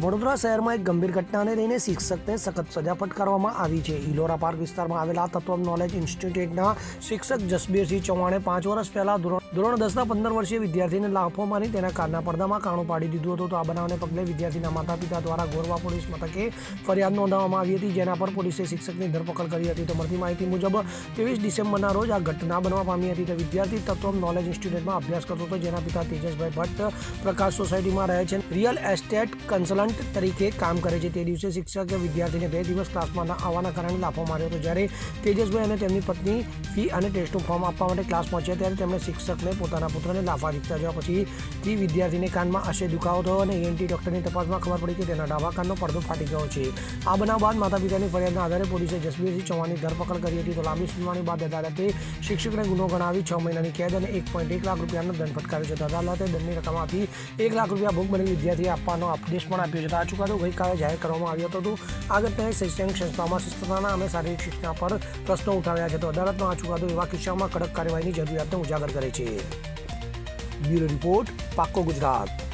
વડોદરા શહેરમાં એક ગંભીર ઘટનાને લઈને શિક્ષકને સખત સજા ફટકારવામાં આવી છે. ઇલોરા પાર્ક વિસ્તારમાં આવેલા તત્વ નોલેજ ઇન્સ્ટિટ્યૂટના શિક્ષક જસબીરસિંહ ચૌહાણે પાંચ વર્ષ પહેલા ધોરણ દસના પંદર વર્ષીય વિદ્યાર્થીને લાફો મારી તેના કારના પડદામાં કાણું પાડી દીધું હતું. તો આ બનાવને પગલે વિદ્યાર્થીના માતા પિતા દ્વારા ગોરવા પોલીસ મથકે ફરિયાદ નોંધાવવામાં આવી હતી. જેના પર પોલીસે શિક્ષકની ધરપકડ કરી હતી. તો મળતી માહિતી મુજબ ત્રેવીસ ડિસેમ્બરના રોજ આ ઘટના બનવા પામી હતી. તો વિદ્યાર્થી તત્વ નોલેજ ઇન્સ્ટિટ્યૂટમાં અભ્યાસ કરતો હતો. જેના પિતા તેજસભાઈ ભટ્ટ પ્રકાશ સોસાયટીમાં રહે છે. રિયલ એસ્ટેટ કન્સલ્ટન્ટ તરીકે કામ કરે છે. તે દિવસે શિક્ષકે વિદ્યાર્થીને બે દિવસ ક્લાસમાં આવવાના કારણે લાફો માર્યો હતો. જ્યારે તેજસભાઈ અને તેમની પત્ની ફી અને ટેસ્ટનું ફોર્મ આપવા માટે ક્લાસ પહોંચ્યા ત્યારે તેમણે શિક્ષકને પોતાના પુત્રને લાફા દીધા જવા પછીથી વિદ્યાર્થીને કાનમાં આશે દુખાવો થયો અને એએનટી ડોક્ટરની તપાસમાં ખબર પડી કે તેના ડાબા કાનનો પડદો ફાટી ગયો છે. આ બનાવ બાદ માતા પિતાની ફરિયાદના આધારે પોલીસે જસબીરસિંહ ચૌહાણની ધરપકડ કરી હતી. તો લાંબી સુનાવણી બાદ અદાલતે શિક્ષકને ગુનો ગણાવી છ મહિનાની કેદ અને એક પોઈન્ટ એક લાખ રૂપિયાનો દંડ ફટકાર્યો છે. અદાલતે દંડની રકમ આપી એક લાખ રૂપિયા ભોગ બનેલ વિદ્યાર્થીએ આપવાનો આદેશ પણ આપ્યો છે તો આ ચુકાદો ગઈકાલે જાહેર કરવામાં આવ્યો હતો. આગળ શૈક્ષણિક સંસ્થાઓમાં શિસ્તતાના અને શારીરિક શિક્ષણ પર પ્રશ્નો ઉઠાવ્યા છે તો અદાલતનો આ ચુકાદો એવા કિસ્સામાં કડક કાર્યવાહીની જરૂરિયાતને ઉજાગર કરે છે. Bureau report Pakko Gujarat.